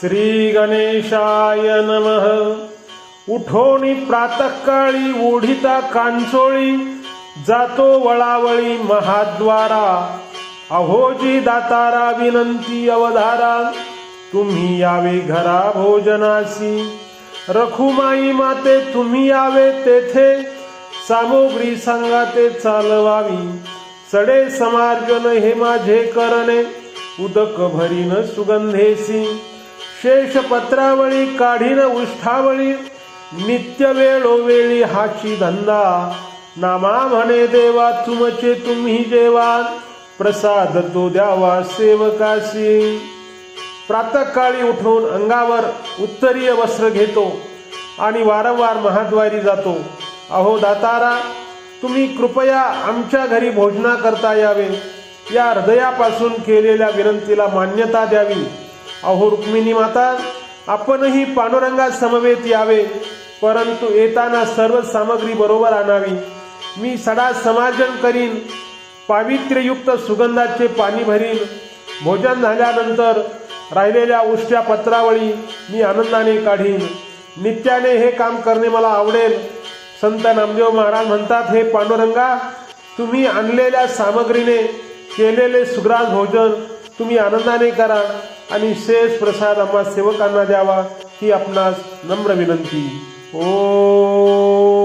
श्री गणेशाय नमः. उठोनी प्रातकाळी ओढिता कांचोळी जातो वळावळी महाद्वारा. अहोजी दातारा विनंती अवधारा तुम्ही यावे घरा भोजनासी रखुमाई माते तुम्ही यावे तेथे. सामोग्री सांगा ते चालवावी. सडे समार्जन हे माझे करणे. उदक भरीन सुगंधेसी शेष पत्रावळी काढीन उष्ठावळी नित्य वेळोवेळी हाची धंदा. नामा म्हणे देवा तुमचे तुम्ही देवा प्रसाद तो द्यावा सेवकाशी. प्रातःकाळी उठून अंगावर उत्तरीय वस्त्र घेतो आणि वारंवार महाद्वारी जातो. अहो दातारा तुम्ही कृपया आमच्या घरी भोजना करता यावे. या हृदयापासून केलेल्या विनंतीला मान्यता द्यावी. अहो रुक्मिणी माता आपणही पांडुरंगा समवेत यावे परंतु येताना सर्व सामग्री बरोबर आणावी. मी सडा समाजन करीन पावित्र्ययुक्त सुगंधाचे पाणी भरीन. भोजन झाल्यानंतर राहिलेल्या उष्ट्या पत्रावळी मी आनंदाने काढीन. नित्याने हे काम करणे मला आवडेल. संत नामदेव महाराज म्हणतात हे पांडुरंगा तुम्ही आणलेल्या सामग्रीने केलेले सुग्रास भोजन तुम्ही आनंदाने करा. आणि शेष प्रसाद आम्हा सेवकांना द्यावा ही आपणास नम्र विनंती. ओ